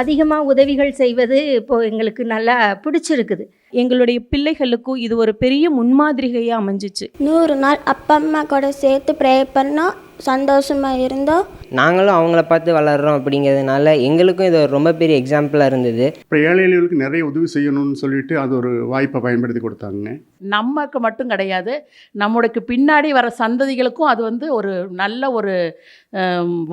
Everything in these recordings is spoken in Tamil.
அதிகமாக உதவிகள் செய்வது இப்போ எங்களுக்கு நல்லா பிடிச்சிருக்குது. எங்களுடைய பிள்ளைகளுக்கும் இது ஒரு பெரிய முன்மாதிரிகையாக அமைஞ்சிச்சு. நூறு நாள் அப்பா அம்மா கூட சேர்த்து ப்ரே பண்ணோம். சந்தோஷமாக இருந்தோம் நாங்களும் அவங்கள பார்த்து வளர்கிறோம் அப்படிங்கிறதுனால எங்களுக்கும் இது ஒரு ரொம்ப பெரிய எக்ஸாம்பிளாக இருந்தது. இப்போ ஏழை எளியவர்களுக்கு நிறைய உதவி செய்யணும்னு சொல்லிட்டு அது ஒரு வாய்ப்பை பயன்படுத்தி கொடுத்தாங்க நமக்கு மட்டும் கிடையாது நம்மளுக்கு பின்னாடி வர சந்ததிகளுக்கும் அது வந்து ஒரு நல்ல ஒரு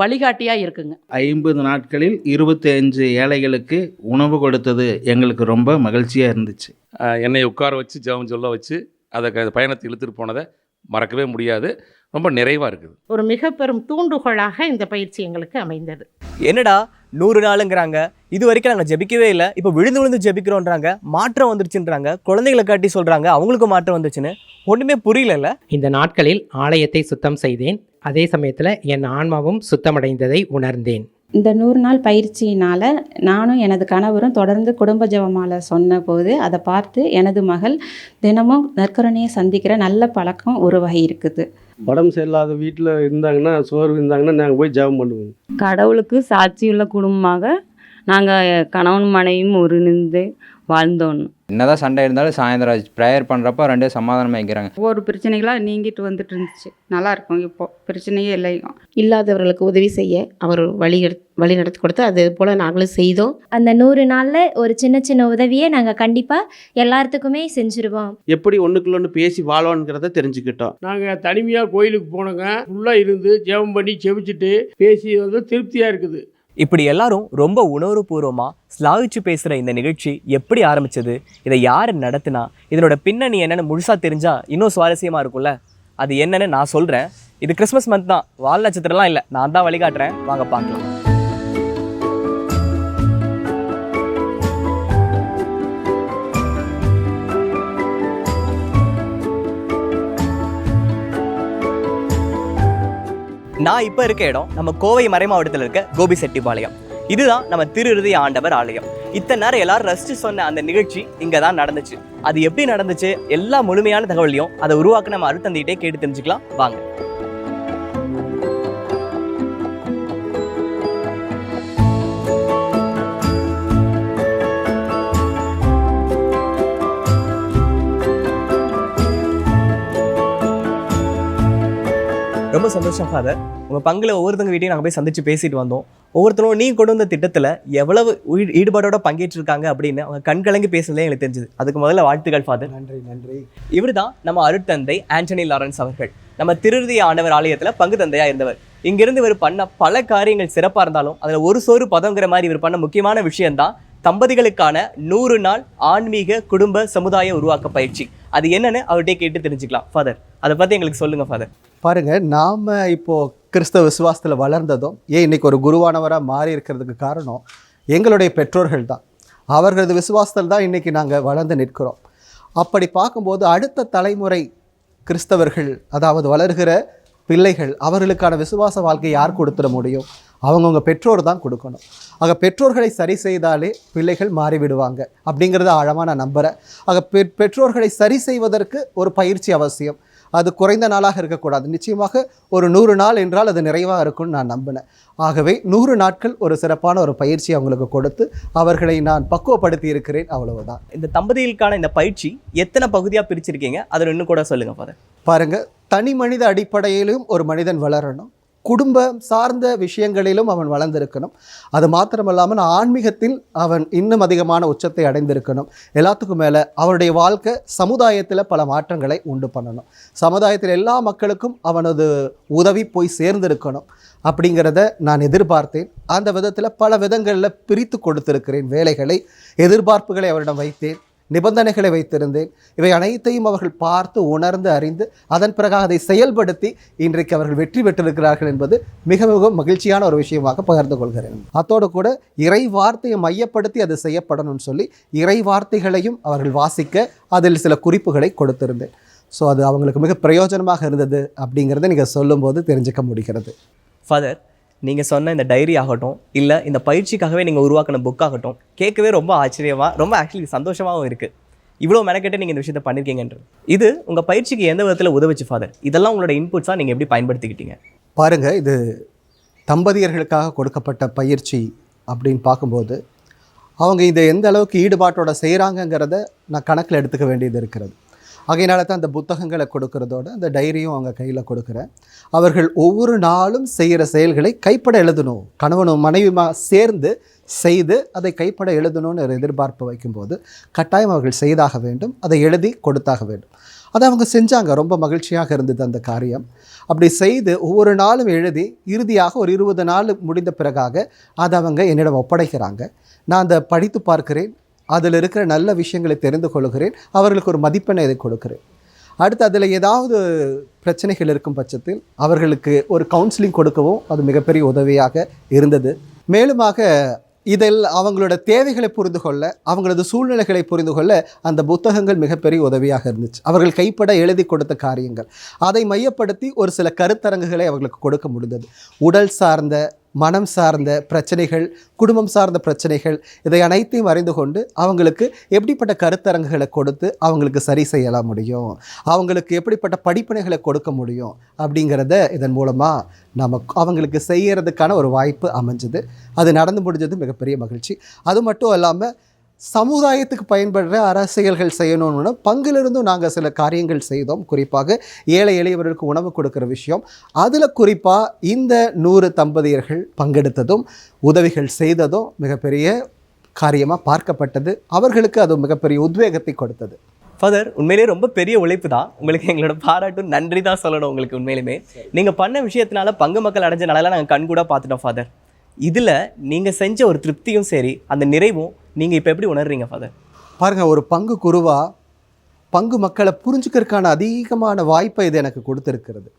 வழிகாட்டியாக இருக்குங்க. ஐம்பது நாட்களில் இருபத்தி அஞ்சு ஏழைகளுக்கு உணவு கொடுத்தது எங்களுக்கு ரொம்ப மகிழ்ச்சியாக இருந்துச்சு. என்னை உட்கார வச்சு ஜெபம் சொல்ல வச்சு அதை பயணத்தை இழுத்துட்டு போனதை மறக்கவே முடியாது. ரொம்ப நிறைவாக இருக்குது. ஒரு மிக பெரும் தூண்டுகோலாக இந்த பயிற்சி எங்களுக்கு அமைந்தது. என்னடா நூறு நாளுங்கிறாங்க. இது வரைக்கும் நாங்கள் ஜெபிக்கவே இல்லை. இப்போ விழுந்து விழுந்து ஜெபிக்கிறோன்றாங்க. மாற்றம் வந்துருச்சுன்றாங்க. குழந்தைகளை காட்டி சொல்கிறாங்க அவங்களுக்கு மாற்றம் வந்துச்சுன்னு ஒன்றுமே புரியலல்ல? இந்த நாட்களில் ஆலயத்தை சுத்தம் செய்தேன். அதே சமயத்தில் என் ஆன்மாவும் சுத்தமடைந்ததை உணர்ந்தேன். இந்த நூறு நாள் பயிற்சியினால் நானும் எனது கணவரும் தொடர்ந்து குடும்ப ஜெபமாலை சொன்னபோது அதை பார்த்து எனது மகள் தினமும் நற்கரணையை சந்திக்கிற நல்ல பழக்கம் உருவாகி இருக்குது. உடம்பு சரியில்லாத வீட்டில் இருந்தாங்கன்னா சோர்வு இருந்தாங்கன்னா நாங்கள் போய் ஜெபம் பண்ணுவோம். கடவுளுக்கு சாட்சியுள்ள குடும்பமாக நாங்கள் கணவன் மனைவியும் ஒருங்கிணைந்து வாழ்ந்தோம் என்னதான் சண்டை இருந்தாலும் சாயந்தரம் ப்ரேயர் பண்ணுறப்ப ரெண்டே சமாதானமாக வைக்கிறாங்க ஒவ்வொரு பிரச்சனைகளாக நீங்கிட்டு வந்துட்டு இருந்துச்சு. நல்லா இருக்கும் இப்போ. பிரச்சனையே இல்லை இல்லாதவர்களுக்கு உதவி செய்ய அவர் வழி வழி நடத்தி கொடுத்து அதே போல் நாங்களும் செய்தோம். அந்த நூறு நாளில் ஒரு சின்ன சின்ன உதவியை நாங்கள் கண்டிப்பாக எல்லாத்துக்குமே செஞ்சுருவோம். எப்படி ஒன்றுக்குள்ள ஒன்று பேசி வாழோங்கிறத தெரிஞ்சுக்கிட்டோம். நாங்கள் தனிமையாக கோயிலுக்கு போனோங்க. ஃபுல்லாக இருந்து ஜெபம் பண்ணி செபிச்சுட்டு பேசி வந்து திருப்தியாக இருக்குது. இப்படி எல்லாரும் ரொம்ப உணர்வுபூர்வமாக ஸ்லாவிச்சு பேசுகிற இந்த நிகழ்ச்சி எப்படி ஆரம்பிச்சது? இதை யார் நடத்தினா? இதனோட பின்னணி என்னென்னு முழுசாக தெரிஞ்சால் இன்னும் சுவாரஸ்யமாக இருக்கும்ல? அது என்னென்னு நான் சொல்கிறேன் இது கிறிஸ்மஸ் மந்த் தான். வால் நட்சத்திரம்லாம் இல்லை. நான் தான் வழிகாட்டுறேன். வாங்க பார்க்கலாம். நான் இப்போ இருக்க இடம் நம்ம கோவை மறை மாவட்டத்தில் இருக்க கோபி செட்டிபாளையம் இதுதான் நம்ம திருருதி ஆண்டவர் ஆலயம். இத்தனை நேரம் எல்லாரும் ரசிச்சு சொன்ன அந்த நிகழ்ச்சி இங்கே தான் நடந்துச்சு. அது எப்படி நடந்துச்சு? எல்லா முழுமையான தகவலையும் அதை உருவாக்க நம்ம அருத்தந்திட்டே கேட்டு தெரிஞ்சுக்கலாம். வாங்க. ரொம்ப சந்தோஷம் ஃபாதர் உங்கள் பங்கில் ஒவ்வொருத்தங்க வீட்டையும் நாங்கள் போய் சந்திச்சு பேசிட்டு வந்தோம். ஒவ்வொருத்தரும் நீங்கள் கொண்டு வந்த திட்டத்தில் எவ்வளவு ஈடு- ஈடுபாடோட பங்கேற்றிருக்காங்க அப்படின்னு அவங்க கண் கலங்கி பேசுனதே எங்களுக்கு தெரிஞ்சது. அதுக்கு முதல்ல வாழ்த்துக்கள் ஃபாதர் நன்றி நன்றி. இவர் தான் நம்ம அருட்தந்தை ஆண்டனி லாரன்ஸ் அவர்கள். நம்ம திருருதி ஆண்டவர் ஆலயத்தில் பங்கு தந்தையாக இருந்தவர். இங்கிருந்து இவர் பண்ண பல காரியங்கள் சிறப்பாக இருந்தாலும் அதில் ஒரு சோறு பதங்கிற மாதிரி இவர் பண்ண முக்கியமான விஷயம்தான் தம்பதிகளுக்கான நூறு நாள் ஆன்மீக குடும்ப சமுதாய உருவாக்க பயிற்சி. அது என்னன்னு அவர்கிட்ட கேட்டு தெரிஞ்சுக்கலாம் ஃபாதர் அதை பற்றி எங்களுக்கு சொல்லுங்க ஃபாதர் பாருங்கள் நாம் இப்போது கிறிஸ்தவ விசுவாசத்தில் வளர்ந்ததும் ஏன் இன்னைக்கு ஒரு குருவானவராக மாறி இருக்கிறதுக்கு காரணம் எங்களுடைய பெற்றோர்கள் தான். அவர்களது விசுவாசத்தில் தான் இன்றைக்கி நாங்கள் வளர்ந்து நிற்கிறோம். அப்படி பார்க்கும்போது அடுத்த தலைமுறை கிறிஸ்தவர்கள் அதாவது வளர்கிற பிள்ளைகள் அவர்களுக்கான விசுவாச வாழ்க்கை யார் கொடுத்துட முடியும்? அவங்கவுங்க பெற்றோர் தான் கொடுக்கணும். ஆக பெற்றோர்களை சரி செய்தாலே பிள்ளைகள் மாறிவிடுவாங்க. அப்படிங்கிறத ஆழமாக நான் நம்புகிறேன் ஆக பெற்றோர்களை சரி செய்வதற்கு ஒரு பயிற்சி அவசியம். அது குறைந்த நாளாக இருக்கக்கூடாது. நிச்சயமாக ஒரு நூறு நாள் என்றால் அது நிறைவாக இருக்கும்னு நான் நம்பினேன். ஆகவே நூறு நாட்கள் ஒரு சிறப்பான ஒரு பயிற்சி அவங்களுக்கு கொடுத்து அவர்களை நான் பக்குவப்படுத்தி இருக்கிறேன். அவ்வளவுதான். இந்த தம்பதிகளுக்கான இந்த பயிற்சி எத்தனை பகுதியாக பிரிச்சிருக்கீங்க? அதில் இன்னும் கூட சொல்லுங்க ஃபாதர் பாருங்க தனி மனித அடிப்படையிலும் ஒரு மனிதன் வளரணும். குடும்பம் சார்ந்த விஷயங்களிலும் அவன் வளர்ந்திருக்கணும். அது மாத்திரமல்லாமல் ஆன்மீகத்தில் அவன் இன்னும் அதிகமான உச்சத்தை அடைந்திருக்கணும். எல்லாத்துக்கும் மேலே அவருடைய வாழ்க்கை சமுதாயத்தில் பல மாற்றங்களை உண்டு பண்ணணும். சமுதாயத்தில் எல்லா மக்களுக்கும் அவனது உதவி போய் சேர்ந்திருக்கணும். அப்படிங்கிறத நான் எதிர்பார்த்தேன். அந்த விதத்தில் பல விதங்களில் பிரித்து கொடுத்திருக்கிறேன் வேலைகளை எதிர்பார்ப்புகளை அவரிடம் வைத்தேன். நிபந்தனைகளை வைத்திருந்தேன். இவை அனைத்தையும் அவர்கள் பார்த்து உணர்ந்து அறிந்து அதன் பிறகு அதை செயல்படுத்தி இன்றைக்கு அவர்கள் வெற்றி பெற்றிருக்கிறார்கள் என்பது மிக மிக மகிழ்ச்சியான ஒரு விஷயமாக பகிர்ந்து கொள்கிறேன். அத்தோடு கூட இறை வார்த்தையை மையப்படுத்தி அது செய்யப்படணும்னு சொல்லி இறை வார்த்தைகளையும் அவர்கள் வாசிக்க அதில் சில குறிப்புகளை கொடுத்திருந்தேன். ஸோ அது அவங்களுக்கு மிக பிரயோஜனமாக இருந்தது அப்படிங்கிறத நீங்கள் சொல்லும்போது தெரிஞ்சுக்க முடிகிறது. ஃபாதர் நீங்கள் சொன்ன இந்த டைரி ஆகட்டும் இல்லை இந்த பயிற்சிக்காகவே நீங்கள் உருவாக்கின புக் ஆகட்டும் கேட்கவே ரொம்ப ஆச்சரியமாக ரொம்ப ஆக்சுவலி சந்தோஷமாகவும் இருக்குது இவ்வளோ மெனக்கெட்டு நீங்கள் இந்த விஷயத்தை பண்ணியிருக்கீங்கன்றது இது உங்கள் பயிற்சிக்கு எந்த விதத்தில் உதவிச்சு ஃபாதர் இதெல்லாம் உங்களோட இன்புட்ஸாக நீங்கள் எப்படி பயன்படுத்திக்கிட்டீங்க? பாருங்கள் இது தம்பதியர்களுக்காக கொடுக்கப்பட்ட பயிற்சி அப்படின்னு பார்க்கும்போது அவங்க இதை எந்த அளவுக்கு ஈடுபாட்டோட செய்கிறாங்கங்கிறத நான் கணக்கில் எடுத்துக்க வேண்டியது இருக்கிறது. ஆகையினால தான் அந்த புத்தகங்களை கொடுக்கறதோட அந்த டைரியும் அவங்க கையில் கொடுக்குறேன். அவர்கள் ஒவ்வொரு நாளும் செய்கிற செயல்களை கைப்பட எழுதணும். கணவனும் மனைவிமா சேர்ந்து செய்து அதை கைப்பட எழுதணும்னு எதிர்பார்ப்பு வைக்கும்போது கட்டாயம் அவர்கள் செய்தாக வேண்டும் அதை எழுதி கொடுத்தாக வேண்டும். அதை அவங்க செஞ்சாங்க. ரொம்ப மகிழ்ச்சியாக இருந்தது அந்த காரியம். அப்படி செய்து ஒவ்வொரு நாளும் எழுதி இறுதியாக ஒரு இருபது நாள் முடிந்த பிறகாக அதை அவங்க என்னிடம் ஒப்படைக்கிறாங்க. நான் அதை படித்து பார்க்கிறேன். அதில் இருக்கிற நல்ல விஷயங்களை தெரிந்து கொள்கிறேன். அவர்களுக்கு ஒரு மதிப்பெண்ணை இதை கொடுக்கிறேன். அடுத்து அதில் ஏதாவது பிரச்சனைகள் இருக்கும் பட்சத்தில் அவர்களுக்கு ஒரு கவுன்சிலிங் கொடுக்கவும் அது மிகப்பெரிய உதவியாக இருந்தது. மேலுமாக இதில் அவங்களோட தேவைகளை புரிந்து கொள்ள அவங்களது சூழ்நிலைகளை புரிந்து கொள்ள அந்த புத்தகங்கள் மிகப்பெரிய உதவியாக இருந்துச்சு. அவர்கள் கைப்பட எழுதி கொடுத்த காரியங்கள். அதை மையப்படுத்தி ஒரு சில கருத்தரங்குகளை அவர்களுக்கு கொடுக்க முடிந்தது. உடல் சார்ந்த மனம் சார்ந்த பிரச்சனைகள் குடும்பம் சார்ந்த பிரச்சனைகள் இதை அனைத்தையும் அறிந்து கொண்டு அவங்களுக்கு எப்படிப்பட்ட கருத்தரங்குகளை கொடுத்து அவங்களுக்கு சரி செய்யலாம் முடியும்? அவங்களுக்கு எப்படிப்பட்ட படிப்பினைகளை கொடுக்க முடியும்? அப்படிங்கிறத இதன் மூலமாக நம்ம அவங்களுக்கு செய்கிறதுக்கான ஒரு வாய்ப்பு அமைஞ்சது. அது நடந்து முடிஞ்சது மிகப்பெரிய மகிழ்ச்சி. அது மட்டும் இல்லாமல் சமுதாயத்துக்கு பயன்படுற அரசியல்கள் செய்யணும்னு பங்கிலிருந்தும் நாங்கள் சில காரியங்கள் செய்தோம். குறிப்பாக ஏழை எளியவர்களுக்கு உணவு கொடுக்குற விஷயம். அதில் குறிப்பாக இந்த நூறு தம்பதியர்கள் பங்கெடுத்ததும் உதவிகள் செய்ததும் மிகப்பெரிய காரியமாக பார்க்கப்பட்டது. அவர்களுக்கு அது மிகப்பெரிய உத்வேகத்தை கொடுத்தது. ஃபாதர் உண்மையிலேயே ரொம்ப பெரிய உழைப்பு தான். உங்களுக்கு எங்களோட பாராட்டும் நன்றி தான் சொல்லணும் உங்களுக்கு உண்மையிலுமே. நீங்கள் பண்ண விஷயத்தினால பங்கு மக்கள் அடைஞ்ச நாளெல்லாம் நாங்கள் கண்கூட பார்த்துட்டோம் ஃபாதர் இதில் நீங்கள் செஞ்ச ஒரு திருப்தியும் சரி அந்த நிறைவும் நீங்கள் இப்போ எப்படி உணர்றீங்க ஃபாதர் பாருங்கள் ஒரு பங்கு குருவாக பங்கு மக்களை புரிஞ்சுக்கிறதுக்கான அதிகமான வாய்ப்பை இது எனக்கு கொடுத்துருக்கிறது.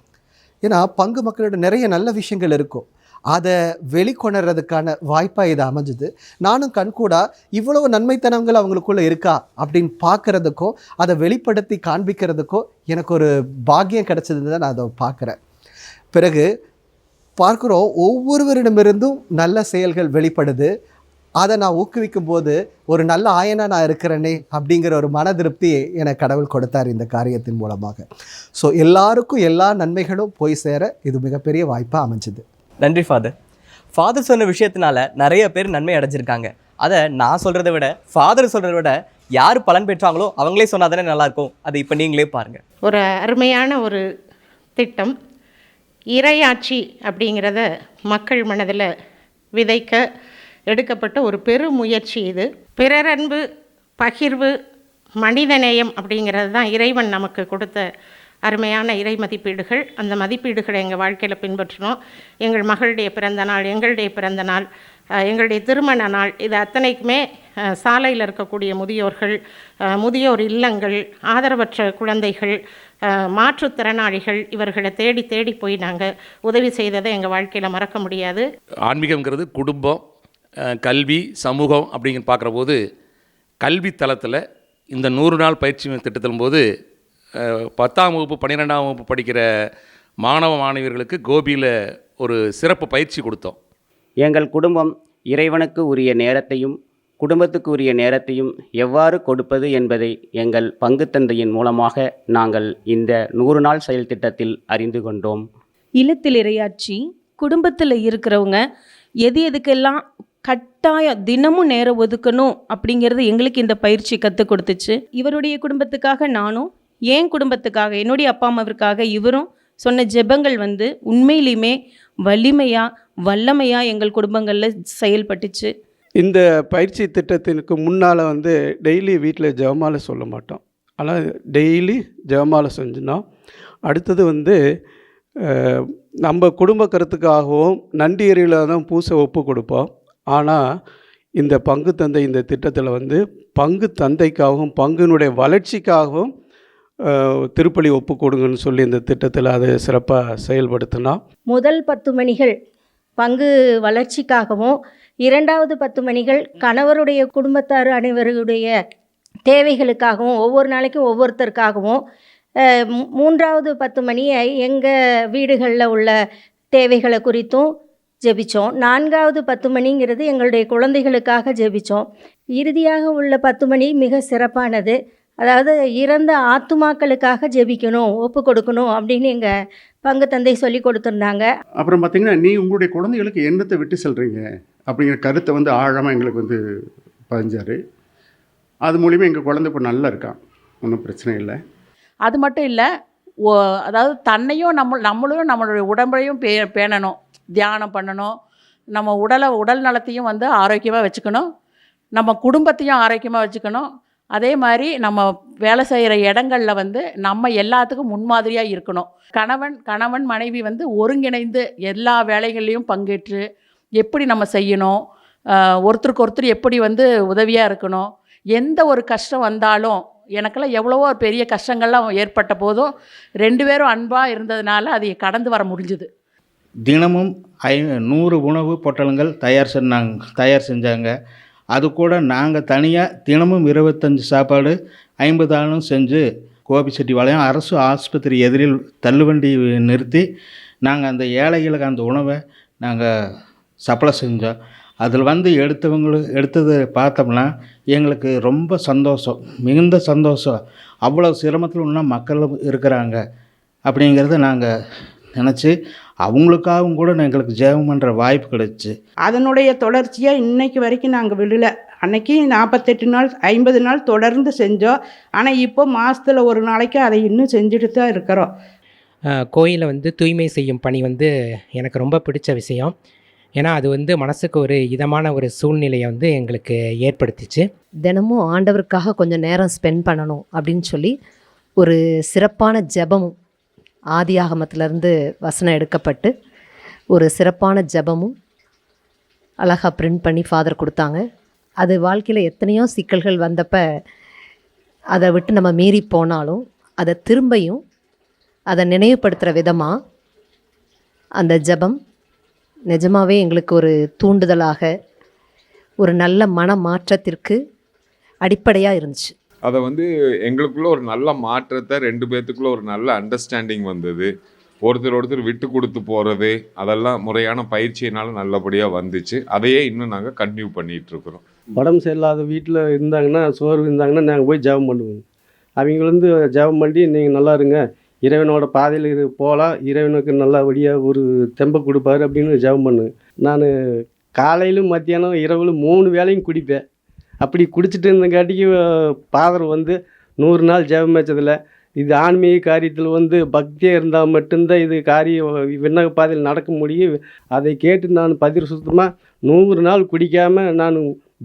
ஏன்னா பங்கு மக்களோட நிறைய நல்ல விஷயங்கள் இருக்கும். அதை வெளிக்கொணர்றதுக்கான வாய்ப்பாக இது அமைஞ்சுது. நானும் கண்கூடா இவ்வளோ நன்மைத்தனங்கள் அவங்களுக்குள்ளே இருக்கா அப்படின்னு பார்க்கறதுக்கும் அதை வெளிப்படுத்தி காண்பிக்கிறதுக்கும் எனக்கு ஒரு பாக்கியம் கிடச்சதுன்னு தான் நான் அதை பார்க்குறேன். பிறகு பார்க்குறோம். ஒவ்வொருவரிடமிருந்தும் நல்ல செயல்கள் வெளிப்படுது. அதை நான் ஊக்குவிக்கும் போது ஒரு நல்ல ஆயனா நான் இருக்கிறேனே அப்படிங்கிற ஒரு மன திருப்தி எனக்கு கடவுள் கொடுத்தார் இந்த காரியத்தின் மூலமாக. ஸோ எல்லாருக்கும் எல்லா நன்மைகளும் போய் சேர இது மிகப்பெரிய வாய்ப்பாக அமைஞ்சுது. நன்றி ஃபாதர் ஃபாதர் சொன்ன விஷயத்தினால நிறைய பேர் நன்மை அடைஞ்சிருக்காங்க. அதை நான் சொல்கிறத விட ஃபாதர் சொல்கிறத விட யார் பலன் பெற்றாங்களோ அவங்களே சொன்னால் தானே நல்லாயிருக்கும் அதை இப்போ நீங்களே பாருங்கள் ஒரு அருமையான ஒரு திட்டம். இறையாட்சி அப்படிங்கிறத மக்கள் மனதில் விதைக்க எடுக்கப்பட்ட ஒரு பெரும் முயற்சி இது. பிறரன்பு பகிர்வு மனிதநேயம் அப்படிங்கிறது தான் இறைவன் நமக்கு கொடுத்த அருமையான இறை மதிப்பீடுகள். அந்த மதிப்பீடுகளை எங்கள் வாழ்க்கையில் பின்பற்றினோம். எங்கள் மகளுடைய பிறந்த நாள் எங்களுடைய பிறந்த நாள் எங்களுடைய திருமண நாள் இது அத்தனைக்குமே சாலையில் இருக்கக்கூடிய முதியோர்கள் முதியோர் இல்லங்கள் ஆதரவற்ற குழந்தைகள் மாற்றுத்திறனாளிகள் இவர்களை தேடி தேடி போய் நாங்கள் உதவி செய்ததை எங்கள் வாழ்க்கையில் மறக்க முடியாது. ஆன்மீகம்ங்கிறது குடும்பம் கல்வி சமூகம் அப்படிங்கிற பார்க்குற போது கல்வி தளத்தில் இந்த நூறு நாள் பயிற்சி திட்டத்தின் போது பத்தாம் வகுப்பு பன்னிரெண்டாம் வகுப்பு படிக்கிற மாணவ மாணவியர்களுக்கு கோபியில் ஒரு சிறப்பு பயிற்சி கொடுத்தோம். எங்கள் குடும்பம் இறைவனுக்கு உரிய நேரத்தையும் குடும்பத்துக்குரிய நேரத்தையும் எவ்வாறு கொடுப்பது என்பதை எங்கள் பங்குத்தந்தையின் மூலமாக நாங்கள் இந்த நூறு நாள் செயல் திட்டத்தில் அறிந்து கொண்டோம். இல்லத்தில் இறையாட்சி குடும்பத்தில் இருக்கிறவங்க எது எதுக்கெல்லாம் கட்டாயம் தினமும் நேரம் ஒதுக்கணும் அப்படிங்கிறது எங்களுக்கு இந்த பயிற்சி கற்றுக் கொடுத்துச்சு. இவருடைய குடும்பத்துக்காக நானும் என் குடும்பத்துக்காக என்னுடைய அப்பா அம்மாவிற்காக இவரும் சொன்ன ஜெபங்கள் வந்து உண்மையிலையுமே வலிமையாக வல்லமையாக எங்கள் குடும்பங்களில் செயல்பட்டுச்சு. இந்த பயிற்சி திட்டத்திற்கு முன்னால் வந்து டெய்லி வீட்டில் ஜெபமாலை சொல்ல மாட்டோம். ஆனால் டெய்லி ஜெபமாலை செஞ்சோன்னா அடுத்தது வந்து நம்ம குடும்ப கருத்துக்காகவும் நன்றி தான் பூசை ஒப்பு கொடுப்போம். ஆனால் இந்த பங்கு தந்தை இந்த திட்டத்தில் வந்து பங்கு தந்தைக்காகவும் பங்கினுடைய வளர்ச்சிக்காகவும் திருப்பலி ஒப்பு கொடுங்கன்னு சொல்லி இந்த திட்டத்தில் அதை சிறப்பாக செயல்படுத்தினா. முதல் பத்து மணிகள் பங்கு வளர்ச்சிக்காகவும் இரண்டாவது பத்து மணிகள் கணவருடைய குடும்பத்தார் அனைவருடைய தேவைகளுக்காகவும் ஒவ்வொரு நாளைக்கும் ஒவ்வொருத்தருக்காகவும் மூன்றாவது பத்து மணியை எங்கள் வீடுகளில் உள்ள தேவைகளை குறித்தும் ஜெபிச்சோம். நான்காவது பத்து மணிங்கிறது எங்களுடைய குழந்தைகளுக்காக ஜெபிச்சோம். இறுதியாக உள்ள பத்து மணி மிக சிறப்பானது. அதாவது இறந்த ஆத்துமாக்களுக்காக ஜெபிக்கணும் ஒப்பு கொடுக்கணும் அப்படின்னு எங்கள் பங்கு தந்தை சொல்லி கொடுத்துருந்தாங்க. அப்புறம் பார்த்தீங்கன்னா நீ உங்களுடைய குழந்தைகளுக்கு என்னத்தை விட்டு செல்றீங்க? அப்படிங்கிற கருத்தை வந்து ஆழமாக எங்களுக்கு வந்து பதிஞ்சார். அது மூலிமா எங்கள் குழந்தை இப்போ நல்லா இருக்கான் ஒன்றும் பிரச்சனை இல்லை. அது மட்டும் இல்லை ஓ அதாவது தன்னையும் நம்ம நம்மளும் நம்மளுடைய உடம்பையும் பே பேணணும். தியானம் பண்ணணும். நம்ம உடலை உடல் நலத்தையும் வந்து ஆரோக்கியமாக வச்சுக்கணும். நம்ம குடும்பத்தையும் ஆரோக்கியமாக வச்சுக்கணும். அதே மாதிரி நம்ம வேலை செய்கிற இடங்களில் வந்து நம்ம எல்லாத்துக்கும் முன்மாதிரியாக இருக்கணும். கணவன் கணவன் மனைவி வந்து ஒருங்கிணைந்து எல்லா வேலைகள்லையும் பங்கேற்று எப்படி நம்ம செய்யணும்? ஒருத்தருக்கு ஒருத்தர் எப்படி வந்து உதவியாக இருக்கணும்? எந்த ஒரு கஷ்டம் வந்தாலும் எனக்கெல்லாம் எவ்வளவோ பெரிய கஷ்டங்கள்லாம் ஏற்பட்ட போதும் ரெண்டு பேரும் அன்பாக இருந்ததுனால அதை கடந்து வர முடிஞ்சுது. தினமும் ஐ நூறு உணவு பொட்டலங்கள் தயார் செஞ்சாங்க தயார் செஞ்சாங்க. அது கூட நாங்கள் தனியாக தினமும் இருபத்தஞ்சி சாப்பாடு ஐம்பது ஆளும் செஞ்சு கோபிச்செட்டிபாளையம் அரசு ஆஸ்பத்திரி எதிரில் தள்ளுவண்டி நிறுத்தி நாங்கள் அந்த ஏழைகளுக்கு அந்த உணவை நாங்கள் சப்ளை செஞ்சோம். அதில் வந்து எடுத்தவங்களுக்கு எடுத்ததை பார்த்தோம்னா எங்களுக்கு ரொம்ப சந்தோஷம் மிகுந்த சந்தோஷம். அவ்வளோ சிரமத்தில் இன்னும் மக்கள் இருக்கிறாங்க. அப்படிங்கிறத நாங்கள் நினச்சி அவங்களுக்காகவும் கூட எங்களுக்கு ஜெபம் பண்ணுற வாய்ப்பு கிடைச்சு. அதனுடைய தொடர்ச்சியாக இன்னைக்கு வரைக்கும் நாங்கள் விடல. அன்னைக்கு நாற்பத்தெட்டு நாள் ஐம்பது நாள் தொடர்ந்து செஞ்சோம். ஆனால் இப்போ மாதத்தில் ஒரு நாளைக்கு அதை இன்னும் செஞ்சுட்டு தான் இருக்கிறோம். கோயிலை வந்து தூய்மை செய்யும் பணி வந்து எனக்கு ரொம்ப பிடிச்ச விஷயம். ஏன்னா அது வந்து மனசுக்கு ஒரு இதமான ஒரு சூழ்நிலையை வந்து எங்களுக்கு ஏற்படுத்திச்சு. தினமும் ஆண்டவருக்காக கொஞ்சம் நேரம் ஸ்பெண்ட் பண்ணணும் அப்படின்னு சொல்லி ஒரு சிறப்பான ஜெபமும் ஆதியாகமத்திலேருந்து வசனம் எடுக்கப்பட்டு ஒரு சிறப்பான ஜெபமும் அழகாக பிரிண்ட் பண்ணி ஃபாதர் கொடுத்தாங்க. அது வாழ்க்கையில் எத்தனையோ சிக்கல்கள் வந்தப்ப அதை விட்டு நம்ம மீறி போனாலும் அதை திரும்பியும் அதை நினைவுபடுத்துகிற விதமாக அந்த ஜெபம் நிஜமாகவே எங்களுக்கு ஒரு தூண்டுதலாக ஒரு நல்ல மன மாற்றத்திற்கு அடிப்படையாக இருந்துச்சு. அதை வந்து எங்களுக்குள்ள ஒரு நல்ல மாற்றத்தை ரெண்டு பேர்த்துக்குள்ள ஒரு நல்ல அண்டர்ஸ்டாண்டிங் வந்தது. ஒருத்தர் ஒருத்தர் விட்டு கொடுத்து போகிறது அதெல்லாம் முறையான பயிற்சியினால நல்லபடியாக வந்துச்சு. அதையே இன்னும் நாங்கள் கண்டினியூ பண்ணிகிட்டு இருக்கிறோம். உடம்பு சரியில்லாத வீட்டில் இருந்தாங்கன்னா சோர்வு இருந்தாங்கன்னா நாங்கள் போய் ஜெபம் பண்ணுவோம். அவங்க வந்து ஜெபம் பண்ணி நீங்கள் நல்லா இருங்க. இறைவனோட பாதையில் இரு போகலாம் இறைவனுக்கு நல்லபடியாக ஒரு தெம்பை கொடுப்பாரு அப்படின்னு ஜெபம் பண்ணுவேன். நான் காலையிலும் மத்தியானம் இரவுலும் மூணு வேளையும் குடிப்பேன். அப்படி குடிச்சிட்டு இருந்தங்காட்டிக்கு ஃபாதர் வந்து நூறு நாள் ஜெபம் வச்சதில் இது ஆன்மீக காரியத்தில் வந்து பக்தியாக இருந்தால் மட்டும்தான் இது காரியம் விண்ணக பாதையில் நடக்க முடியும். அதை கேட்டு நான் பதிர் சுத்தமாக நூறு நாள் குடிக்காமல் நான்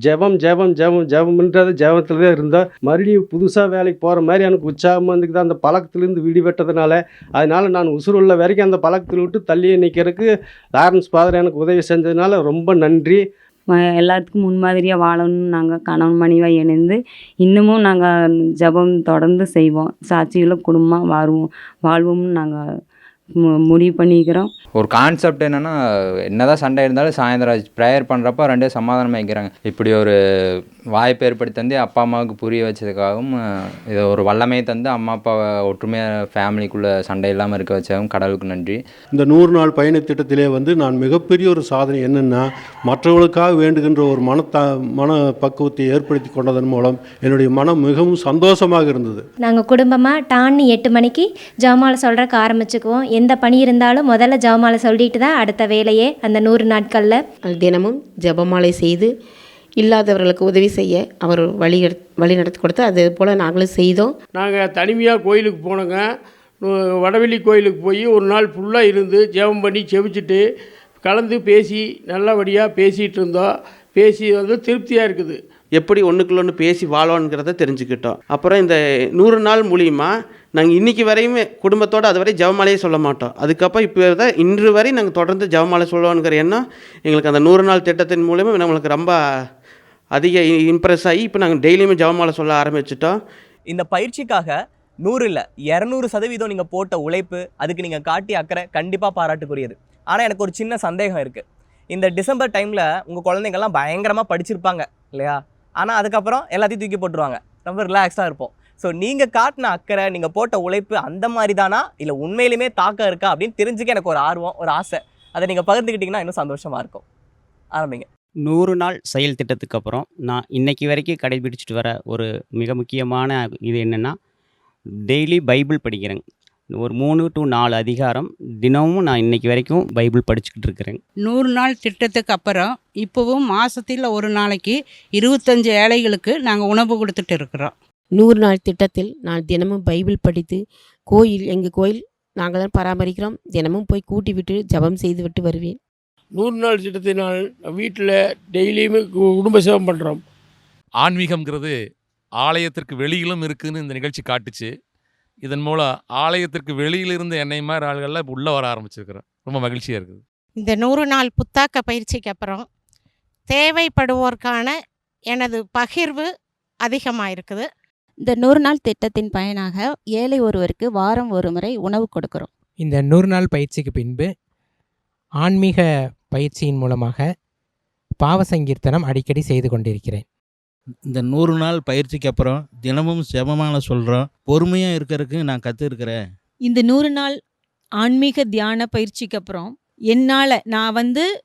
ஜெபம் ஜெபம் ஜெபம் ஜெபம்ன்றது ஜெபத்தில் தான் இருந்தால் மறுபடியும் புதுசாக வேலைக்கு போகிற மாதிரி எனக்கு உற்சாகமாக வந்துக்குது அந்த பழக்கத்துலேருந்து விடுபட்டதுனால அதனால் நான் உசுருள்ள வரைக்கும் அந்த பழக்கத்தில் விட்டு தள்ளியே நிற்கிறதுக்கு லாரன்ஸ் ஃபாதர் எனக்கு உதவி செஞ்சதுனால ரொம்ப நன்றி. எல்லாத்துக்கும் முன்மாதிரியாக வாழணும்னு நாங்கள் கணவன் மனைவியாக இணைந்து இன்னமும் நாங்கள் ஜெபம் தொடர்ந்து செய்வோம். சாட்சியுள்ள குடும்பமாக வாழ்வோம் வாழ்வோம்னு நாங்கள் முடிவு பண்ணிக்கிறோம். ஒரு கான்செப்ட் என்னென்னா என்னதான் சண்டை இருந்தாலும் சாயந்தரம் ப்ரேயர் பண்ணுறப்ப ரெண்டே சமாதானமாக வைக்கிறாங்க இப்படி ஒரு வாய்ப்பு ஏற்படுத்தி தந்து அப்பா அம்மாவுக்கு புரிய வச்சதுக்காகவும் இதை ஒரு வல்லமையை தந்து அம்மா அப்பாவை ஒற்றுமையாக ஃபேமிலிக்குள்ளே சண்டை இல்லாமல் இருக்க வச்சதும் கடவுளுக்கு நன்றி. இந்த நூறு நாள் பயண திட்டத்திலே வந்து நான் மிகப்பெரிய ஒரு சாதனை என்னென்னா மற்றவர்களுக்காக வேண்டுகின்ற ஒரு மனத்தா மன பக்குவத்தை ஏற்படுத்தி கொண்டதன் மூலம் என்னுடைய மனம் மிகவும் சந்தோஷமாக இருந்தது. நாங்கள் குடும்பமாக டான்னு எட்டு மணிக்கு ஜெபமாலை சொல்கிறக்கு ஆரம்பிச்சுக்குவோம். எந்த பணி இருந்தாலும் முதல்ல ஜெபமாலை சொல்லிட்டு தான் அடுத்த வேலையே அந்த நூறு நாட்களில். தினமும் ஜெபமாலை செய்து இல்லாதவர்களுக்கு உதவி செய்ய அவர் வழி வழி நடத்தி கொடுத்து அது போல் நாங்களும் செய்தோம். நாங்கள் தனிமையாக கோயிலுக்கு போனோங்க. வடவெளி கோயிலுக்கு போய் ஒரு நாள் ஃபுல்லாக இருந்து ஜெபம் பண்ணி செபிச்சுட்டு கலந்து பேசி நல்லபடியாக பேசிகிட்டு இருந்தோம். பேசி வந்து திருப்தியாக இருக்குது. எப்படி ஒன்றுக்குள்ள ஒன்று பேசி வாழோங்கிறத தெரிஞ்சுக்கிட்டோம். அப்புறம் இந்த நூறு நாள் மூலியமாக நாங்கள் இன்றைக்கி வரையுமே குடும்பத்தோடு அது வரை ஜெபமாலையே சொல்ல மாட்டோம். அதுக்கப்புறம் இப்போ தான் இன்று வரை நாங்கள் தொடர்ந்து ஜவமாலை சொல்லுவோங்கிற எண்ணம் எங்களுக்கு அந்த நூறு நாள் திட்டத்தின் மூலிமா நம்மளுக்கு ரொம்ப அதிக இம்ப்ரெஸ் ஆகி இப்போ நாங்கள் டெய்லியுமே ஜவமாலை சொல்ல ஆரம்பிச்சிட்டோம். இந்த பயிற்சிக்காக நூறு இல்லை இரநூறு சதவீதம் நீங்கள் போட்ட உழைப்பு அதுக்கு நீங்கள் காட்டி அக்கறை கண்டிப்பாக பாராட்டுக்குரியது. ஆனால் எனக்கு ஒரு சின்ன சந்தேகம் இருக்குது இந்த டிசம்பர் டைமில் உங்கள் குழந்தைங்கள்லாம் பயங்கரமாக படிச்சிருப்பாங்க இல்லையா? ஆனால் அதுக்கப்புறம் எல்லாத்தையும் தூக்கி போட்டுருவாங்க. ரொம்ப ரிலாக்ஸாக இருப்போம். ஸோ நீங்கள் காட்டின அக்கறை நீங்கள் போட்ட உழைப்பு அந்த மாதிரி தானா இல்லை உண்மையிலுமே தாக்கம் இருக்கா? அப்படின்னு தெரிஞ்சுக்க எனக்கு ஒரு ஆர்வம் ஒரு ஆசை. அதை நீங்கள் பகிர்ந்துக்கிட்டிங்கன்னா இன்னும் சந்தோஷமாக இருக்கும். ஆரம்பிங்க. நூறு நாள் செயல் திட்டத்துக்கு அப்புறம் நான் இன்றைக்கி வரைக்கும் கடைபிடிச்சிட்டு வர ஒரு மிக முக்கியமான இது என்னென்னா டெய்லி பைபிள் படிக்கிறேங்க ஒரு மூணு டு நாலு அதிகாரம் தினமும் நான் இன்னைக்கு வரைக்கும் பைபிள் படிச்சுக்கிட்டு இருக்கிறேங்க நூறு நாள் திட்டத்துக்கு அப்புறம் இப்போவும் மாதத்தில் ஒரு நாளைக்கு இருபத்தஞ்சு ஏழைகளுக்கு நாங்கள் உணவு கொடுத்துட்டு இருக்கிறோம். நூறு நாள் திட்டத்தில் நான் தினமும் பைபிள் படித்து கோயில் எங்கள் கோயில் நாங்கள் தான் பராமரிக்கிறோம். தினமும் போய் கூட்டி விட்டு ஜெபம் செய்து விட்டு வருவேன். நூறு நாள் திட்டத்தினால் வீட்டில் டெய்லியுமே குடும்ப சேவம் பண்ணுறோம் ஆன்மீகம்ங்கிறது ஆலயத்திற்கு வெளியிலும் இருக்குதுன்னு இந்த நிகழ்ச்சி காட்டுச்சு. இதன் மூலம் ஆலயத்திற்கு வெளியில் இருந்த என்னை மாதிரி ஆள்கள்லாம் இப்போ உள்ளே வர ஆரம்பிச்சிருக்கிறோம் ரொம்ப மகிழ்ச்சியாக இருக்குது. இந்த நூறு நாள் புத்தாக்க பயிற்சிக்கு அப்புறம் தேவைப்படுவோருக்கான எனது பகிர்வு அதிகமாக இருக்குது இந்த நூறு நாள் திட்டத்தின் பயனாக ஏழை ஒருவருக்கு வாரம் ஒரு முறை உணவு கொடுக்கிறோம். இந்த நூறு நாள் பயிற்சிக்கு பின்பு ஆன்மீக பயிற்சியின் மூலமாக பாவ சங்கீர்த்தனம் அடிக்கடி செய்து கொண்டிருக்கிறேன். இந்த நூறு நாள் பயிற்சிக்கு அப்புறம் தினமும் செபமான சொல்கிறோம் பொறுமையாக இருக்கிறதுக்கு நான் கற்றுருக்கிறேன் இந்த நூறு நாள் ஆன்மீக தியான பயிற்சிக்கு அப்புறம் என்னால் நான் வந்து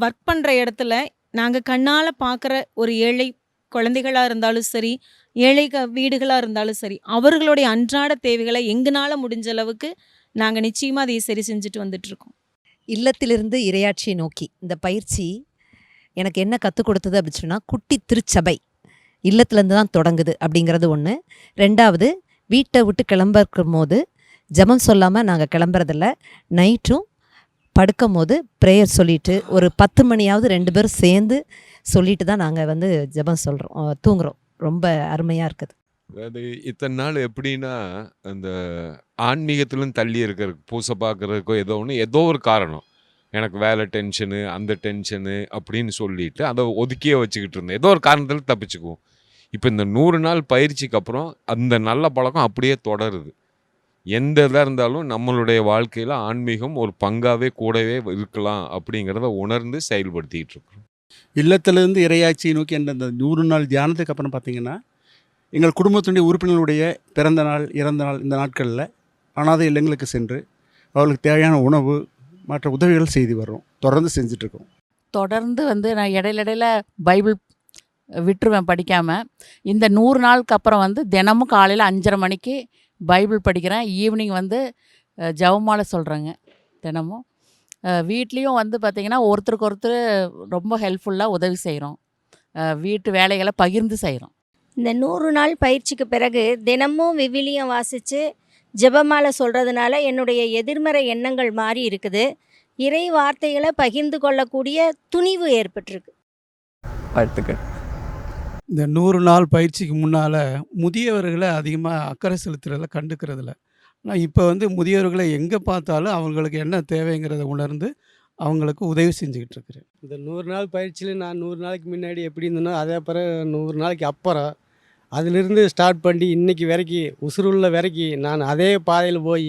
ஒர்க் பண்ணுற இடத்துல நாங்கள் கண்ணால் பார்க்குற ஒரு ஏழை குழந்தைகளாக இருந்தாலும் சரி ஏழை வீடுகளாக இருந்தாலும் சரி அவர்களுடைய அன்றாட தேவைகளை எங்களால் முடிஞ்ச அளவுக்கு நாங்கள் நிச்சயமாக அதை சரி செஞ்சுட்டு வந்துட்டுருக்கோம் இல்லத்திலிருந்து இரையாட்சியை நோக்கி. இந்த பயிற்சி எனக்கு என்ன கற்றுக் கொடுத்தது அப்படின்னு சொன்னால் குட்டி திருச்சபை. இல்லத்துலேருந்து தான் தொடங்குது அப்படிங்கிறது ஒன்று ரெண்டாவது வீட்டை விட்டு கிளம்பிருக்கும் போது ஜெபம் சொல்லாமல் நாங்கள் கிளம்புறதில்ல. நைட்டும் படுக்கும் போது ப்ரேயர் சொல்லிட்டு ஒரு பத்து மணியாவது ரெண்டு பேரும் சேர்ந்து சொல்லிட்டு தான் நாங்கள் வந்து ஜெபம் சொல்கிறோம் தூங்குறோம். ரொம்ப அருமையாக இருக்குது. அது இத்தனை நாள் எப்படின்னா அந்த ஆன்மீகத்திலும் தள்ளி இருக்கிறதுக்கு பூசை பார்க்குறதுக்கோ ஏதோ ஒன்று ஏதோ ஒரு காரணம். எனக்கு வேலை டென்ஷனு அந்த டென்ஷனு அப்படின்னு சொல்லிட்டு அதை ஒதுக்கியே வச்சுக்கிட்டு இருந்தேன். ஏதோ ஒரு காரணத்தில் தப்பிச்சுக்குவோம். இப்போ இந்த நூறு நாள் பயிற்சிக்கு அப்புறம் அந்த நல்ல பழக்கம் அப்படியே தொடருது. எந்த இதாக இருந்தாலும் நம்மளுடைய வாழ்க்கையில் ஆன்மீகம் ஒரு பங்காகவே கூடவே இருக்கலாம் அப்படிங்கிறத உணர்ந்து செயல்படுத்திக்கிட்டு இருக்கிறோம். இல்லத்திலிருந்து இரையாட்சியை நோக்கி என்ற அந்த நூறு நாள் தியானத்துக்கு அப்புறம் பார்த்தீங்கன்னா எங்கள் குடும்பத்தினுடைய உறுப்பினர்களுடைய பிறந்த நாள் இறந்த நாள் இந்த நாட்களில் அனாதை இல்லங்களுக்கு சென்று அவர்களுக்கு தேவையான உணவு மற்ற உதவிகள் செய்து வர்றோம். தொடர்ந்து செஞ்சிட்ருக்கோம். தொடர்ந்து வந்து நான் இடையில இடையில பைபிள் விட்டுருவேன் படிக்காமல் இந்த நூறு நாளுக்கு அப்புறம் வந்து தினமும் காலையில் அஞ்சரை மணிக்கு பைபிள் படிக்கிறேன். ஈவினிங் வந்து அஹ், ஜெபமாலை சொல்கிறேங்க தினமும். வீட்லேயும் வந்து பார்த்திங்கன்னா ஒருத்தருக்கு ஒருத்தர் ரொம்ப ஹெல்ப்ஃபுல்லாக உதவி செய்கிறோம் வீட்டு வேலைகளை பகிர்ந்து செய்கிறோம் இந்த நூறு நாள் பயிற்சிக்கு பிறகு தினமும் விவிலியம் வாசித்து ஜெபமாலை சொல்கிறதுனால என்னுடைய எதிர்மறை எண்ணங்கள் மாறி இருக்குது. இறை வார்த்தைகளை பகிர்ந்து கொள்ளக்கூடிய துணிவு ஏற்பட்டிருக்கு. வாழ்த்துக்கள். இந்த நூறு நாள் பயிற்சிக்கு முன்னால் முதியவர்களை அதிகமாக அக்கறை செலுத்துறதில்ல கண்டுக்கிறதில்ல. ஆனால் இப்போ வந்து முதியவர்களை எங்கே பார்த்தாலும் அவங்களுக்கு என்ன தேவைங்கிறத உணர்ந்து அவங்களுக்கு உதவி செஞ்சுக்கிட்டு இருக்கிறேன். இந்த நூறு நாள் பயிற்சியில் நான் நூறு நாளைக்கு முன்னாடி எப்படி இருந்தேனோ அதே பிறகு நூறு நாளைக்கு அப்புறம் அதிலிருந்து ஸ்டார்ட் பண்ணி இன்னைக்கு வரைக்கும் உசுருள்ள வரைக்கும் நான் அதே பாதையில் போய்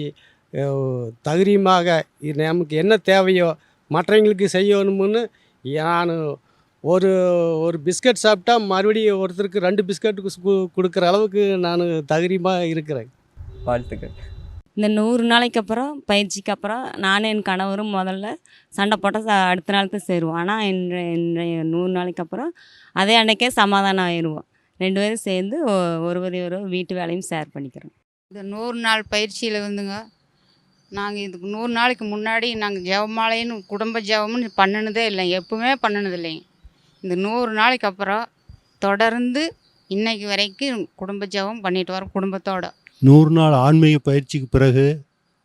தகுதியமாக இது நமக்கு என்ன தேவையோ மற்றவங்களுக்கு செய்யணும்னு நான் ஒரு ஒரு பிஸ்கட் சாப்பிட்டா மறுபடியும் ஒருத்தருக்கு ரெண்டு பிஸ்கட் கொடுக்குற அளவுக்கு நான் தகுதியமாக இருக்கிறேன். வாழ்த்துக்கள். இந்த நூறு நாளைக்கு அப்புறம் பயிற்சிக்கு அப்புறம் நானும் என் கணவரும் முதல்ல சண்டை போட்டால் ச- அடுத்த நாள் தான் சேருவோம். ஆனால் இன்றைய இன்றைய நூறு நாளைக்கு அப்புறம் அதே அன்னைக்கே சமாதானம் ஆயிடுவோம் ரெண்டு பேரும் சேர்ந்து ஒருவரை ஒரு வீட்டு வேலையும் ஷேர் பண்ணிக்கிறோம். இந்த நூறு நாள் பயிற்சியில் வந்துங்க நாங்கள் இதுக்கு நூறு நாளைக்கு முன்னாடி நாங்கள் ஜெபமாலைன்னு குடும்ப ஜெபம்னு பண்ணினதே இல்லை எப்பவுமே பண்ணினது இல்லைங்க. இந்த நூறு நாளைக்கு அப்புறம் தொடர்ந்து இன்னைக்கு வரைக்கும் குடும்ப ஜெபம் பண்ணிட்டு வரோம் குடும்பத்தோட. நூறு நாள் ஆன்மீக பயிற்சிக்கு பிறகு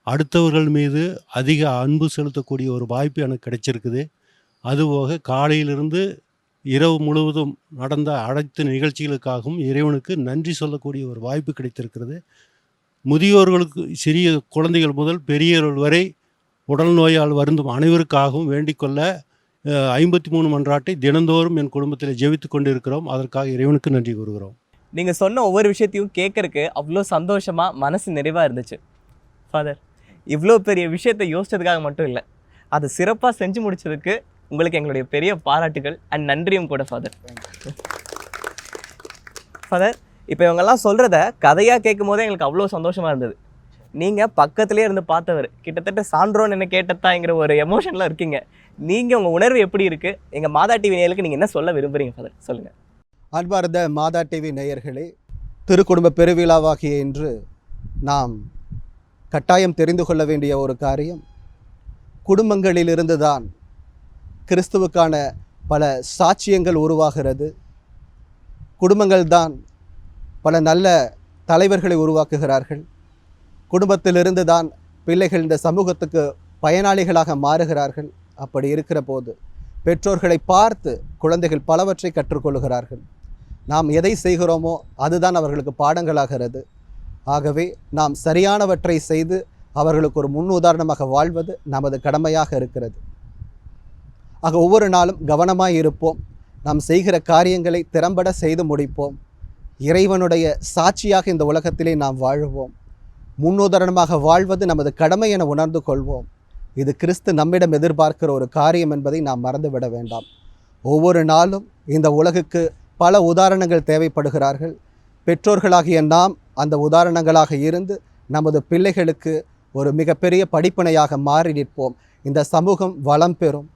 அடுத்தவர்கள் மீது அதிக அன்பு செலுத்தக்கூடிய ஒரு வாய்ப்பு எனக்கு கிடைச்சிருக்குது. அதுபோக காலையிலிருந்து இரவு முழுவதும் நடந்த அனைத்து நிகழ்ச்சிகளுக்காகவும் இறைவனுக்கு நன்றி சொல்லக்கூடிய ஒரு வாய்ப்பு கிடைத்திருக்கிறது. முதியோர்களுக்கு சிறிய குழந்தைகள் முதல் பெரியவர்கள் வரை உடல் நோயால் வருந்தும் அனைவருக்காகவும் வேண்டிக்கொள்ள ஐம்பத்தி மூணு மன்றாட்டை தினந்தோறும் என் குடும்பத்தில் ஜெபித்து கொண்டிருக்கிறோம். அதற்காக இறைவனுக்கு நன்றி கூறுகிறோம். நீங்கள் சொன்ன ஒவ்வொரு விஷயத்தையும் கேட்கறக்கு அவ்வளோ சந்தோஷமாக மனசு நிறைவாக இருந்துச்சு. ஃபாதர் இவ்வளோ பெரிய விஷயத்தை யோசிச்சதுக்காக மட்டும் இல்லை. அதை சிறப்பாக செஞ்சு முடிச்சதுக்கு உங்களுக்கு எங்களுடைய பெரிய பாராட்டுகள் அண்ட் நன்றியும் கூட ஃபாதர் ஃபாதர் இப்போ இவங்கெல்லாம் சொல்கிறத கதையாக கேட்கும் போதே எங்களுக்கு அவ்வளோ சந்தோஷமாக இருந்தது. நீங்கள் பக்கத்துலேயே இருந்து பார்த்தவர் கிட்டத்தட்ட சான்றோன் என்ன கேட்டதாங்கிற ஒரு எமோஷனில் இருக்கீங்க. நீங்கள் உங்கள் உணர்வு எப்படி இருக்குது எங்கள் மாதா டிவி நேயர்களுக்கு நீங்கள் என்ன சொல்ல விரும்புகிறீங்க ஃபாதர் சொல்லுங்கள் அன்பார்ந்த மாதா டிவி நேயர்களே திருக்குடும்ப பெருவிழாவாகிய இன்று நாம் கட்டாயம் தெரிந்து கொள்ள வேண்டிய ஒரு காரியம். குடும்பங்களிலிருந்து தான் கிறிஸ்துவுக்கான பல சாட்சியங்கள் உருவாகிறது. குடும்பங்கள் தான் பல நல்ல தலைவர்களை உருவாக்குகிறார்கள். குடும்பத்திலிருந்து தான் பிள்ளைகள் இந்த சமூகத்துக்கு பயனாளிகளாக மாறுகிறார்கள். அப்படி இருக்கிற போது பெற்றோர்களை பார்த்து குழந்தைகள் பலவற்றை கற்றுக்கொள்கிறார்கள். நாம் எதை செய்கிறோமோ அதுதான் அவர்களுக்கு பாடங்களாகிறது. ஆகவே நாம் சரியானவற்றை செய்து அவர்களுக்கு ஒரு முன் உதாரணமாக வாழ்வது நமது கடமையாக இருக்கிறது. ஆக ஒவ்வொரு நாளும் கவனமாக இருப்போம். நாம் செய்கிற காரியங்களை திறம்பட செய்து முடிப்போம். இறைவனுடைய சாட்சியாக இந்த உலகத்திலே நாம் வாழுவோம். முன்னுதாரணமாக வாழ்வது நமது கடமை என உணர்ந்து கொள்வோம். இது கிறிஸ்து நம்மிடம் எதிர்பார்க்கிற ஒரு காரியம் என்பதை நாம் மறந்துவிட வேண்டாம். ஒவ்வொரு நாளும் இந்த உலகுக்கு பல உதாரணங்கள் தேவைப்படுகிறார்கள். பெற்றோர்களாகிய நாம் அந்த உதாரணங்களாக இருந்து நமது பிள்ளைகளுக்கு ஒரு மிகப்பெரிய படிப்பினையாக மாறி நிற்போம். இந்த சமூகம் வளம் பெறும்.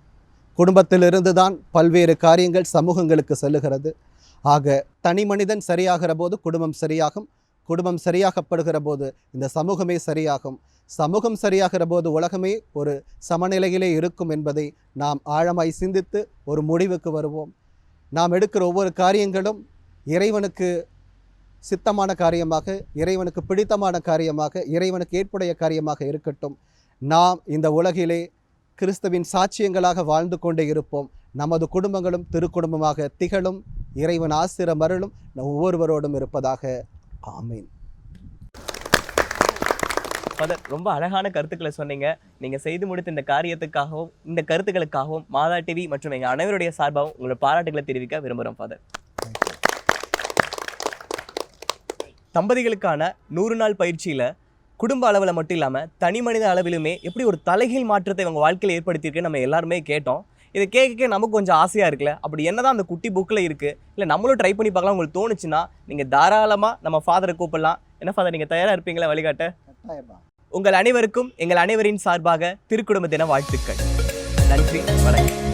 குடும்பத்திலிருந்து தான் பல்வேறு காரியங்கள் சமூகங்களுக்கு செல்லுகிறது. ஆக தனி மனிதன் சரியாகிற போது குடும்பம் சரியாகும். குடும்பம் சரியாகப்படுகிற போது இந்த சமூகமே சரியாகும். சமூகம் சரியாகிற போது உலகமே ஒரு சமநிலையிலே இருக்கும் என்பதை நாம் ஆழமாய் சிந்தித்து ஒரு முடிவுக்கு வருவோம். நாம் எடுக்கிற ஒவ்வொரு காரியங்களும் இறைவனுக்கு சித்தமான காரியமாக இறைவனுக்கு பிடித்தமான காரியமாக இறைவனுக்கு ஏற்புடைய காரியமாக இருக்கட்டும். நாம் இந்த உலகிலே கிறிஸ்துவின் சாட்சியங்களாக வாழ்ந்து கொண்டே இருப்போம். நமது குடும்பங்களும் திருக்குடும்பமாக திகழும். இறைவன் ஆசிரம் அருளும் ஒவ்வொருவரோடும் இருப்பதாக. ஆமீன். ஃபாதர் ரொம்ப அழகான கருத்துக்களை சொன்னீங்க. நீங்கள் செய்து முடித்த இந்த காரியத்துக்காகவும் இந்த கருத்துக்களுக்காகவும் மாதா டிவி மற்றும் எங்கள் அனைவருடைய சார்பாகவும் உங்களோட பாராட்டுகளை தெரிவிக்க விரும்புகிறோம் ஃபாதர் தம்பதிகளுக்கான நூறு நாள் பயிற்சியில் குடும்ப அளவில் மட்டும் இல்லாமல் தனி மனித அளவிலுமே எப்படி ஒரு தலைகீழ் மாற்றத்தை இவங்க வாழ்க்கையில் ஏற்படுத்தியிருக்கு நம்ம எல்லாருமே கேட்டோம். இதை கேட்க நமக்கு கொஞ்சம் ஆசையாக இருக்குல்ல? அப்படி என்னதான் அந்த குட்டி புக்கில் இருக்குது இல்லை நம்மளும் ட்ரை பண்ணி பார்க்கலாம். உங்களுக்கு தோணுச்சுன்னா நீங்கள் தாராளமாக நம்ம ஃபாதரை கூப்பிடலாம். என்ன ஃபாதர் நீங்கள் தயாராக இருப்பீங்களா வழிகாட்ட? உங்கள் அனைவருக்கும் எங்கள் அனைவரின் சார்பாக திருக்குடும்ப தின வாழ்த்துக்கள். நன்றி வணக்கம்.